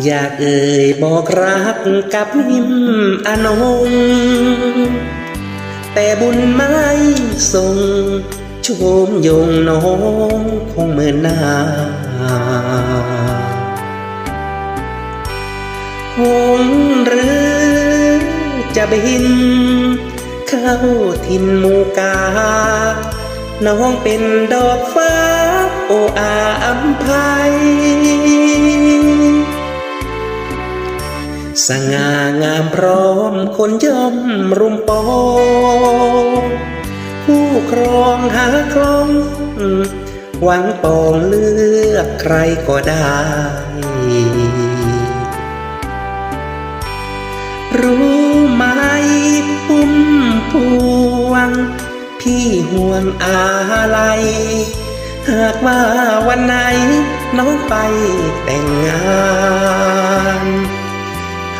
อยากเอ่ยบอกรักกับหิมอนง แต่บุญไม่ส่งชมยงน้องคงเหมือนนาหงหรือจะบิน เข้าทินมูกา น้องเป็นดอกฟ้า โออาอัมภัย สง่างามพร้อมคนย่อมรุมปองผู้ครองหาคลองหวังปองเลือกใครก็ได้ รู้ไหมพุ่มพวง พี่ห่วงอะไรหากว่าวันไหนน้องไปแต่งงาน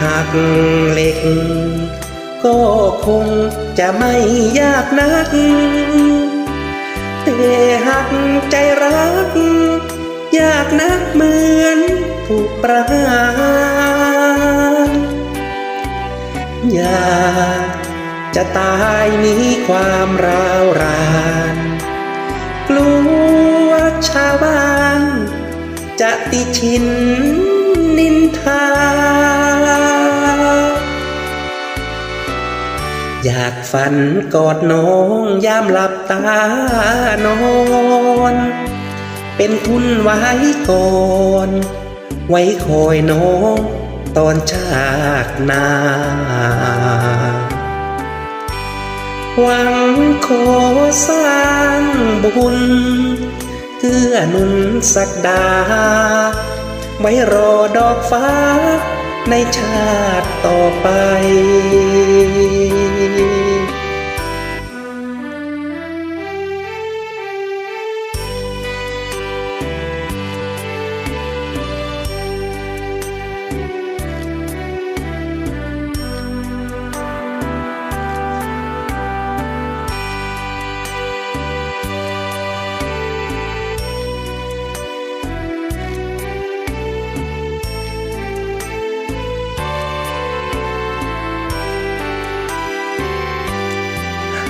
หักเหล็ก ก็คงจะไม่ยากนัก แต่หักใจรัก ยากนักเหมือนถูกประหารอยากจะตายหนี้ความร้าวรานกลัวชาวบ้านจะติชินนินทา อยากฝันกอดน้องยามหลับตานอน เป็นทุนไว้ก่อน ไว้คอยน้องตอนชาตินา หวังขอสร้างบุญเกื้อนุนสักดา ไว้รอดอกฟ้า ในชาติต่อไป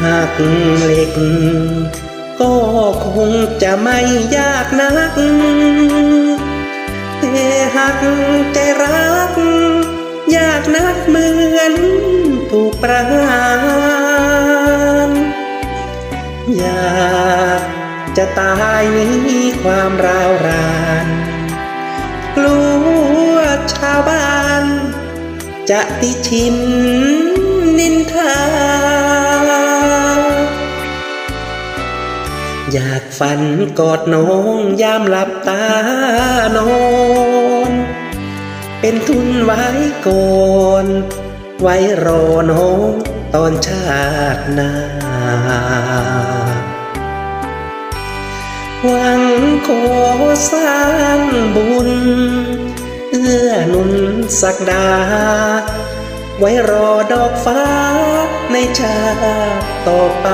หากเหล็ก ก็คงจะไม่ยากนักแต่หากใจรัก ยากนักเหมือนถูกประหารอยากจะตายหนี้ความร้าวรานกลัวชาวบ้าน จะติชินนินทา อยากฝันกอดน้องยามหลับตานอน เป็นทุนไว้ก่อน ไว้รอน้องตอนชาติหน้า หวังขอสร้างบุญ เอื้อนุนสักดา ไว้รอดอกฟ้าในชาติต่อไป